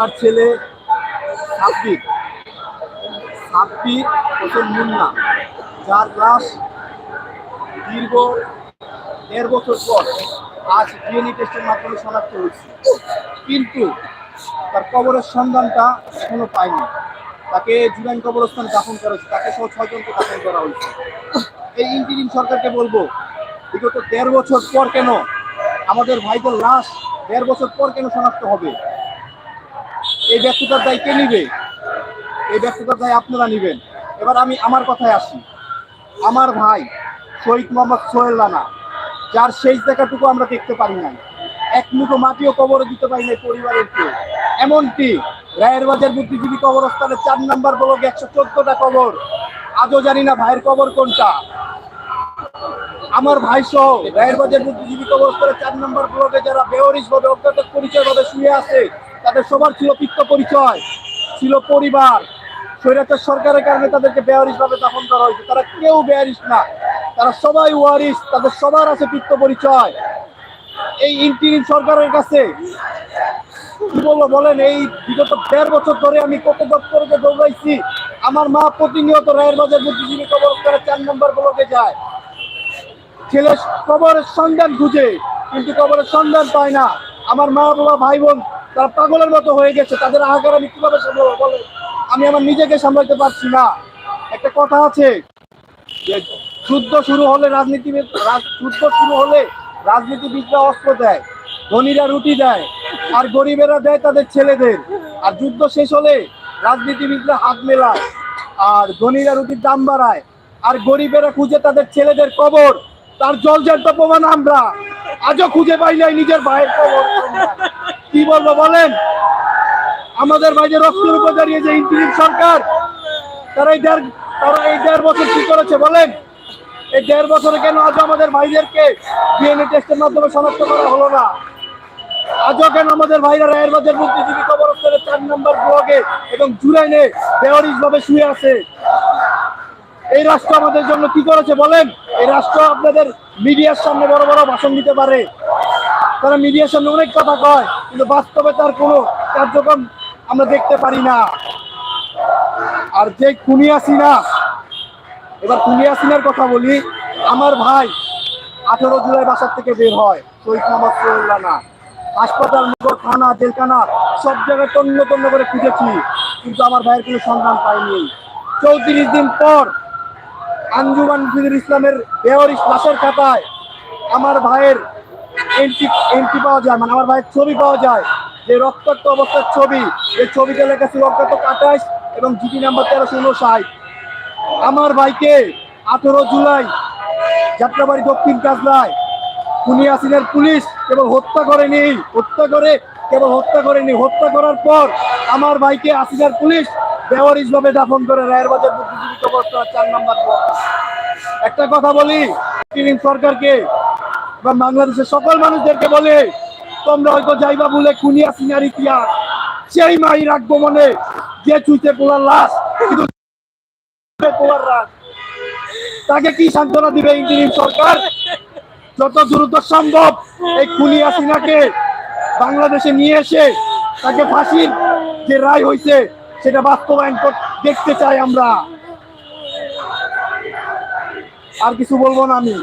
তার ছেলে সাব্বির। সাব্বির হোসেন মুন্না, যার লাশ দীর্ঘ দেড় বছর পর আজ ডিএনএ টেস্টের মাধ্যমে শনাক্ত হয়েছে। কিন্তু তার কবরের সন্ধানটা এখনও পায়নি। তাকে জুরাইন কবরস্থান দাফন করা হয়েছে। তাকে সহ ছয়জনকে দাফন করা হয়েছে। এই ইন্টিরিম সরকারকে বলব, বিগত দেড় বছর পর কেন আমাদের ভাইদের লাশ দেড় বছর পর কেন শনাক্ত হবে? এই ব্যক্তিতার দায় কে নিবে। এই ব্যক্তিতার দায় আপনারা নিবেন। এবার আমি আমার কথায় আসি। আমার ভাই শহীদ মোহাম্মদ সোহেল রানা, যার শেষ দেখাটুকু আমরা দেখতে পারি নাই। এক মুঠো মাটিও কবরে দিতে পারি নাই পরিবারের কেউ। এমনকি রায়ের বাজার বুদ্ধিজীবী কবরস্থানে চার নাম্বার ব্লকে একশো চোদ্দটা কবর। আজও জানি না ভাইয়ের কবর কোনটা। আমার ভাই সহ রায়ের বাজার বুদ্ধিজীবী কবরস্থানে চার নম্বর ব্লকে যারা বেহরিস ভাবে অজ্ঞাত পরিচয় ভাবে শুয়ে আছে তাদের সবার ছিল পিত্ত পরিচয়, ছিল পরিবার। স্বৈরাচার সরকারের কারণে তাদেরকে ভাবে দাফন করা হয়েছে। তারা কেউ বেয়ারিস না। তারা সবাই ওয়ারিস তাদের সবার আছে পিত্ত পরিচয়। এই ইন্টিরিম সরকারের কাছে বলেন, এই বিগত দেড় বছর ধরে আমি কত দপ্তরকে দৌড়াইছি, আমার মা প্রতিনিয়ত রায়ের বাজার বুদ্ধিজীবী কবরস্থানে চার নম্বর ব্লকে যায়। ছেলে কবরের সন্ধান খুঁজে, কিন্তু কবরের সন্ধান পায় না। আমার মা বাবা, ভাই বোন তারা পাগলের মতো হয়ে গেছে, তাদের আহাকার আমি কীভাবে সামলাবো বলে আমি আমার নিজেকে সামলাতে পারছি না। একটা কথা আছে, যে যুদ্ধ শুরু হলে রাজনীতিবিদ রাজ- যুদ্ধ শুরু হলে রাজনীতিবিদরা অস্ত্র দেয়, ধনীরা রুটি দেয়, আর গরিবেরা দেয় তাদের ছেলেদের। আর যুদ্ধ শেষ হলে রাজনীতিবিদরা হাত মেলায়, আর ধনীরা রুটির দাম বাড়ায়, আর গরিবেরা খুঁজে তাদের ছেলেদের কবর। তার জলজান্ত প্রমাণ আমরা। আজও খুঁজে পাই নাই নিজের ভাইয়ের কবর। কি বলব বলেন? আমাদের বাইরে রক্তের উপর দাঁড়িয়ে যে ইন্টিরিম সরকার, তারা এই দেড় তারা এই দেড় বছর কি করেছে বলেন? এই দেড় বছরে কেন আজ আমাদের ভাইদেরকে ডিএনএ টেস্টের মাধ্যমে শনাক্ত করা হলো না? আজও কেন আমাদের ভাইরা রায়ের বাজার বুদ্ধিজীবী কবরস্থলে চার নম্বর ব্লকে এবং বেহরিস ভাবে শুয়ে আছে? এই রাষ্ট্র আমাদের জন্য কি করেছে বলেন? এই রাষ্ট্র আপনাদের মিডিয়ার সামনে বড় বড় ভাষণ দিতে পারে। তারা মিডিয়ার সামনে অনেক কথা কয়। কিন্তু বাস্তবে তার কোনো কার্যক্রম আমরা দেখতে পারি না। আর যে খুনি আসিনা এবার খুনি আসিনার কথা বলি, আমার ভাই আঠেরো জুলাই বাসার থেকে বের হয়, শহীদ মোহাম্মদ সোহেল রানা। হাসপাতাল নগর থানা, জেলখানা, সব জায়গায় তন্ন তন্ন করে খুঁজেছি, কিন্তু আমার ভাইয়ের কোনো সন্ধান পাইনি। চৌত্রিশ দিন পর আঞ্জুমান ইসলামের বেহরিস লাশের খাতায় আমার ভাইয়ের এন্ট্রি এন্ট্রি পাওয়া যায় মানে আমার ভাইয়ের ছবি পাওয়া যায়। যে রক্তাক্ত অবস্থার ছবি, এই ছবিতে লেখা ছিল অজ্ঞাত এবং জিটি নাম্বার তেরোশো উনষাট আমার ভাইকে আঠেরো জুলাই যাত্রাবাড়ি দক্ষিণ কাজলায় খুনি আসিনের পুলিশ কেবল হত্যা করেনি, হত্যা করে, কেবল হত্যা করেনি, হত্যা করার পর আমার ভাইকে আসিনার পুলিশ বেওয়ারিশ ভাবে দাফন করে রায়ের বাজার বুদ্ধিজীবী কবরস্থান চার নম্বর একটা কথা বলি সরকারকে বা বাংলাদেশের সকল মানুষদেরকে বলে, তোমরা হয়তো যাইবা বলে খুনি আসিনার ইতিহাস সেই মাই রাখব মনে যে চুইতে পোলার লাশ, কিন্তু তাকে কি সান্ত্বনা দিবে ইন্টারিম সরকার? যত দ্রুত সম্ভব এই খুনি হাসিনাকে বাংলাদেশে নিয়ে এসে তাকে ফাঁসির যে রায় হয়েছে সেটা বাস্তবায়ন দেখতে চাই আমরা। আর কিছু বলব না আমি।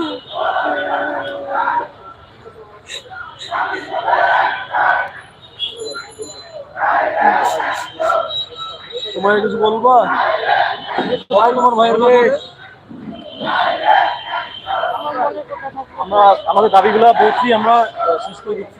তোমার কিছু বলবা? ভাই তোমার ভাইয়ের আমরা আমাদের দাবিগুলো বলছি আমরা শেষ করে দিচ্ছি।